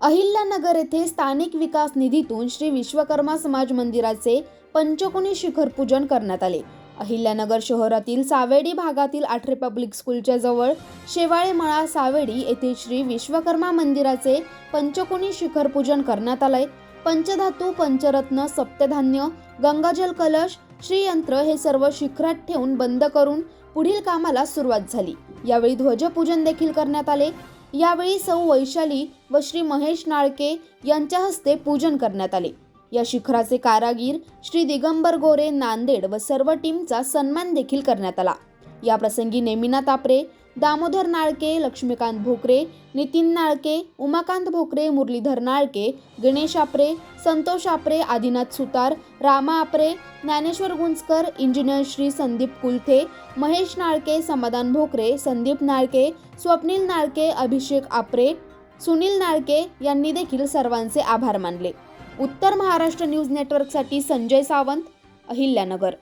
अहिल्यानगर येथे स्थानिक विकास निधीतून श्री विश्वकर्मा समाज मंदिराचे पंचकोनी शिखर पूजन करण्यात आले. अहिल्यानगर शहरातील सावेडी भागातील आठरे पब्लिक स्कूलच्या जवळ शेवाळे मळा सावेडी येथे श्री विश्वकर्मा मंदिराचे पंचकोनी शिखर पूजन करण्यात आलंय. पंचधातू पंचरत्न सप्तधान्य गंगाजल कलश श्रीयंत्र हे सर्व शिखरात ठेवून बंद करून पुढील कामाला सुरुवात झाली. यावेळी ध्वजपूजन देखील करण्यात आले. यावेळी सौ वैशाली व श्री महेश नाळके यांच्या हस्ते पूजन करण्यात आले. या शिखराचे कारागीर श्री दिगंबर गोरे नांदेड व सर्व टीमचा सन्मान देखील करण्यात आला. या प्रसंगी नेमिना तापरे दामोदर नाळके लक्ष्मीकांत भोकरे नितीन नाळके उमाकांत भोकरे मुरलीधर नाळके गणेश आपरे संतोष आपरे आदिनाथ सुतार रामा आपरे ज्ञानेश्वर गुंजकर इंजिनियर श्री संदीप कुलथे महेश नाळके समाधान भोकरे संदीप नाळके स्वप्नील नाळके अभिषेक आपरे सुनील नाळके यांनी देखील सर्वांचे आभार मानले. उत्तर महाराष्ट्र न्यूज नेटवर्कसाठी संजय सावंत अहिल्यानगर.